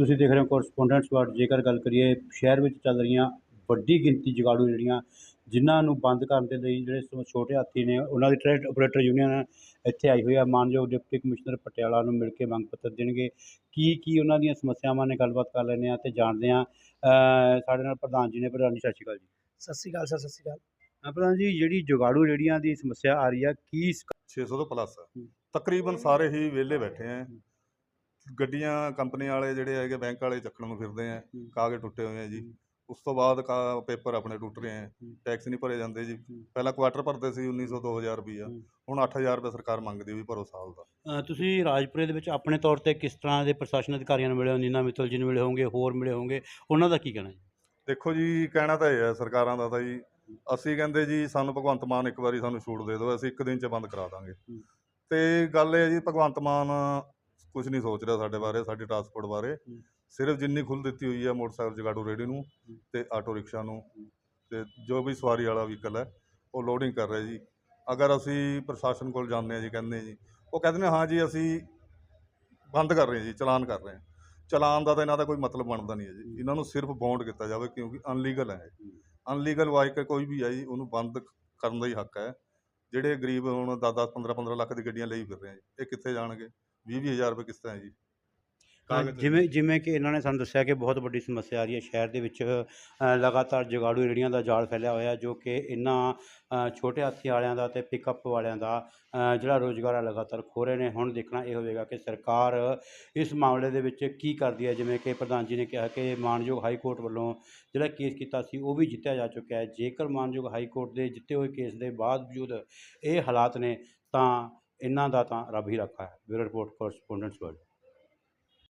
ਤੁਸੀਂ ਦੇਖ ਰਹੇ ਹੋ ਕੋਰਸਪੋਂਡੈਂਟਸ ਵਰਡ ਜੇਕਰ ਗੱਲ ਕਰੀਏ ਸ਼ਹਿਰ ਵਿੱਚ ਚੱਲ ਰਹੀਆਂ ਵੱਡੀ ਗਿਣਤੀ ਜਗਾੜੂ ਜਿਹੜੀਆਂ ਜਿਨ੍ਹਾਂ ਨੂੰ ਬੰਦ ਕਰਨ ਦੇ ਲਈ ਜਿਹੜੇ ਛੋਟੇ ਹਾਥੀ ਨੇ ਉਹਨਾਂ ਦੀ ਟ੍ਰੇਡ ਆਪਰੇਟਰ ਯੂਨੀਅਨ ਇੱਥੇ ਆਈ ਹੋਈ ਹੈ ਮਾਨਯੋਗ ਡਿਪਟੀ ਕਮਿਸ਼ਨਰ ਪਟਿਆਲਾ ਨੂੰ ਮਿਲ ਕੇ ਮੰਗ ਪੱਤਰ ਦੇਣਗੇ। ਕੀ ਕੀ ਉਹਨਾਂ ਦੀਆਂ ਸਮੱਸਿਆਵਾਂ ਨੇ ਗੱਲਬਾਤ ਕਰ ਲੈਂਦੇ ਆ ਤੇ ਜਾਣਦੇ ਆ ਸਾਡੇ ਨਾਲ ਪ੍ਰਧਾਨ ਜੀ ਨੇ। ਪ੍ਰਧਾਨ ਜੀ ਸਤਿ ਸ਼੍ਰੀ ਅਕਾਲ ਜੀ। ਸਤਿ ਸ਼੍ਰੀ ਅਕਾਲ ਸਰ ਸਤਿ ਸ਼੍ਰੀ ਅਕਾਲ। ਪ੍ਰਧਾਨ ਜੀ ਜਿਹੜੀ ਜਗਾੜੂ ਜਿਹੜੀਆਂ ਦੀ ਸਮੱਸਿਆ ਆ ਰਹੀ ਆ ਕੀ ਇਸ 600 ਤੋਂ ਪਲੱਸ। ਤਕਰੀਬਨ ਸਾਰੇ ਹੀ ਵਿਹਲੇ ਬੈਠੇ ਆ। ਗੱਡੀਆਂ ਕੰਪਨੀ ਵਾਲੇ ਜਿਹੜੇ ਹੈਗੇ ਬੈਂਕ ਵਾਲੇ ਚੱਕਣ ਨੂੰ ਫਿਰਦੇ ਆ ਹੂੰ। ਕਾਗਜ਼ ਟੁੱਟੇ ਹੋਏ ਆ ਜੀ ਹੂੰ। ਉਸ ਤੋਂ ਬਾਅਦ ਕਾ- ਪੇਪਰ ਆਪਣੇ ਟੁੱਟ ਰਹੇ ਆ ਹੂੰ। ਟੈਕਸ ਨਹੀਂ ਭਰੇ ਜਾਂਦੇ ਜੀ ਹੂੰ। ਪਹਿਲਾਂ ਕੁਆਟਰ ਭਰਦੇ ਸੀ 1900 2000 ਰੁਪਈਆ ਹੂੰ। ਹੁਣ 8000 ਰੁਪਏ ਸਰਕਾਰ ਮੰਗਦੀ ਵੀ ਭਰੋ ਸਾਲ ਦਾ ਅ, ਤੁਸੀਂ ਰਾਜਪੁਰੇ ਦੇ ਵਿੱਚ ਆਪਣੇ ਤੌਰ ਤੇ ਕਿਸ ਤਰ੍ਹਾਂ ਦੇ ਪ੍ਰਸ਼ਾਸਨ ਅਧਿਕਾਰੀਆਂ ਨੂੰ ਮਿਲੇ ਹੋ ਨੀਨਾ ਮਿੱਤਲ ਜੀ ਨੂੰ ਮਿਲੇ ਹੋਣਗੇ ਹੋਰ ਮਿਲੇ ਹੋਣਗੇ ਉਹਨਾਂ ਦਾ ਕੀ ਕਹਿਣਾ ਜੀ ਦੇਖੋ ਜੀ ਕਹਿਣਾ ਤਾਂ ਇਹ ਹੈ ਸਰਕਾਰਾਂ ਦਾ ਤਾਂ ਜੀ ਅਸੀਂ ਕਹਿੰਦੇ ਜੀ ਸਾਨੂੰ ਭਗਵੰਤ ਮਾਨ ਇੱਕ ਵਾਰੀ ਸਾਨੂੰ ਛੂਟ ਦੇ ਦਿਓ ਅਸੀਂ ਇੱਕ ਦਿਨ ਚ ਬੰਦ ਕਰਾ ਦਾਂਗੇ ਹੂੰ। ਤੇ ਗੱਲ ਇਹ ਹੈ ਜੀ ਭਗਵੰਤ ਮਾਨ ਕੁਝ ਨਹੀਂ ਸੋਚ ਰਿਹਾ ਸਾਡੇ ਬਾਰੇ ਸਾਡੀ ਟਰਾਂਸਪੋਰਟ ਬਾਰੇ। ਸਿਰਫ ਜਿੰਨੀ ਖੁੱਲ੍ਹ ਦਿੱਤੀ ਹੋਈ ਹੈ ਮੋਟਰਸਾਈਕਲ ਜਗਾੜੂ ਰੇੜੀ ਨੂੰ। ਤੇ ਆਟੋ ਰਿਕਸ਼ਾ ਨੂੰ। ਤੇ ਜੋ ਵੀ ਸਵਾਰੀ ਵਾਲਾ ਵਹੀਕਲ ਹੈ ਉਹ ਲੋਡਿੰਗ ਕਰ ਰਿਹਾ ਜੀ। ਅਗਰ ਅਸੀਂ ਪ੍ਰਸ਼ਾਸਨ ਕੋਲ ਜਾਂਦੇ ਹਾਂ ਜੀ ਕਹਿੰਦੇ ਜੀ ਉਹ ਕਹਿੰਦੇ ਨੇ ਹਾਂ ਜੀ ਅਸੀਂ ਬੰਦ ਕਰ ਰਹੇ ਹਾਂ ਜੀ ਚਲਾਨ ਕਰ ਰਹੇ ਹਾਂ। ਚਲਾਨ ਦਾ ਤਾਂ ਇਹਨਾਂ ਦਾ ਕੋਈ ਮਤਲਬ ਬਣਦਾ ਨਹੀਂ ਹੈ ਜੀ। ਇਹਨਾਂ ਨੂੰ ਸਿਰਫ ਬੌਂਡ ਕੀਤਾ ਜਾਵੇ ਕਿਉਂਕਿ ਅਨਲੀਗਲ ਹੈ ਅਨਲੀਗਲ ਵਾਹੀਕਲ ਕੋਈ ਵੀ ਹੈ ਜੀ ਉਹਨੂੰ ਬੰਦ ਕਰਨ ਦਾ ਹੀ ਹੱਕ ਹੈ। ਜਿਹੜੇ ਗਰੀਬ ਹੁਣ 10 10 15 15 ਲੱਖ ਦੀ ਗੱਡੀਆਂ ਲਈ ਫਿਰ ਰਹੇ ਆ ਜੀ ਇਹ ਕਿੱਥੇ ਜਾਣਗੇ? 20 20 ਹਜ਼ਾਰ ਰੁਪਏ ਕਿਸ਼ਤਾਂ ਹੈ ਜੀ? ਕਾਗਜ਼- ਜਿਵੇਂ ਜਿਵੇਂ ਕਿ ਇਹਨਾਂ ਨੇ ਸਾਨੂੰ ਦੱਸਿਆ ਕਿ ਬਹੁਤ ਵੱਡੀ ਸਮੱਸਿਆ ਆ ਰਹੀ ਹੈ ਸ਼ਹਿਰ ਦੇ ਵਿੱਚ ਅ, ਲਗਾਤਾਰ ਜਗਾੜੂ ਰੇੜੀਆਂ ਦਾ ਜਾਲ ਫੈਲਿਆ ਹੋਇਆ ਜੋ ਕਿ ਇਹਨਾਂ ਅ, ਛੋਟੇ ਹਾਥੀ ਵਾਲਿਆਂ ਦਾ ਤੇ ਪਿਕਅਪ ਵਾਲਿਆਂ ਦਾ ਅ, ਜਿਹੜਾ ਰੋਜ਼ਗਾਰ ਹੈ ਲਗਾਤਾਰ ਖੋ ਰਹੇ ਨੇ। ਹੁਣ ਦੇਖਣਾ ਇਹ ਹੋਵੇਗਾ ਕਿ ਸਰਕਾਰ ਇਸ ਮਾਮਲੇ ਦੇ ਵਿੱਚ ਕੀ ਕਰਦੀ ਹੈ। ਜਿਵੇਂ ਕਿ ਪ੍ਰਧਾਨ ਜੀ ਨੇ ਕਿਹਾ ਕਿ ਮਾਨਯੋਗ ਹਾਈ ਕੋਰਟ ਵੱਲੋਂ ਜਿਹੜਾ ਕੇਸ ਕੀਤਾ ਸੀ ਉਹ ਵੀ ਜਿੱਤਿਆ ਜਾ ਚੁੱਕਿਆ ਹੈ। ਜੇਕਰ ਮਾਨਯੋਗ ਹਾਈ ਕੋਰਟ ਦੇ ਜਿੱਤੇ ਹੋਏ ਕੇਸ ਦੇ ਬਾਵਜੂਦ ਇਹ ਹਾਲਾਤ ਨੇ ਤਾਂ ਇਹਨਾਂ ਦਾ ਤਾਂ ਰੱਬ ਹੀ ਰੱਖਾ ਹੈ। Bureau report ਕੋਰਸਪੋਂਡੈਂਟਸ world